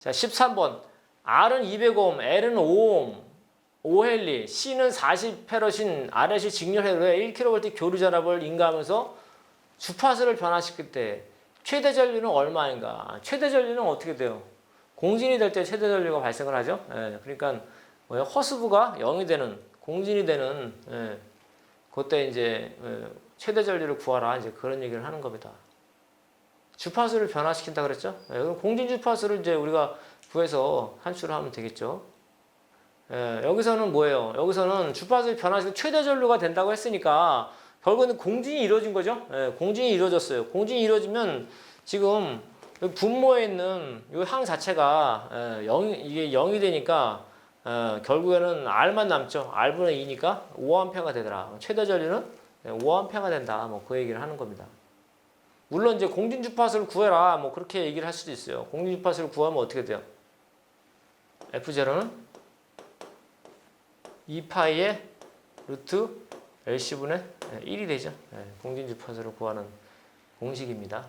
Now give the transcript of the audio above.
자, 13번. R은 200옴, L은 5옴, 5헬리, C는 40페러신, RS이 직렬회로에 1kV 교류 전압을 인가하면서 주파수를 변화시킬 때 최대 전류는 얼마인가? 최대 전류는 어떻게 돼요? 공진이 될 때 최대 전류가 발생을 하죠. 예, 그러니까 뭐야? 허스부가 0이 되는 공진이 되는 예, 그때 이제 예, 최대 전류를 구하라 이제 그런 얘기를 하는 겁니다. 주파수를 변화시킨다 그랬죠? 예, 그럼 공진 주파수를 이제 우리가 구해서 산출을 하면 되겠죠. 예, 여기서는 뭐예요? 여기서는 주파수를 변화시켜 최대 전류가 된다고 했으니까 결국은 공진이 이루어진 거죠. 예, 공진이 이루어졌어요. 공진이 이루어지면 지금 분모에 있는 이 항 자체가 예, 0, 이게 0이 되니까 어, 결국에는 R만 남죠. R분의 2니까 5A가 되더라. 최대 전류는 5A가 된다. 뭐 그 얘기를 하는 겁니다. 물론 이제 공진 주파수를 구해라. 뭐 그렇게 얘기를 할 수도 있어요. 공진 주파수를 구하면 어떻게 돼요? F0는 2파이의 루트 LC분의 1이 되죠. 예, 공진 주파수를 구하는 공식입니다.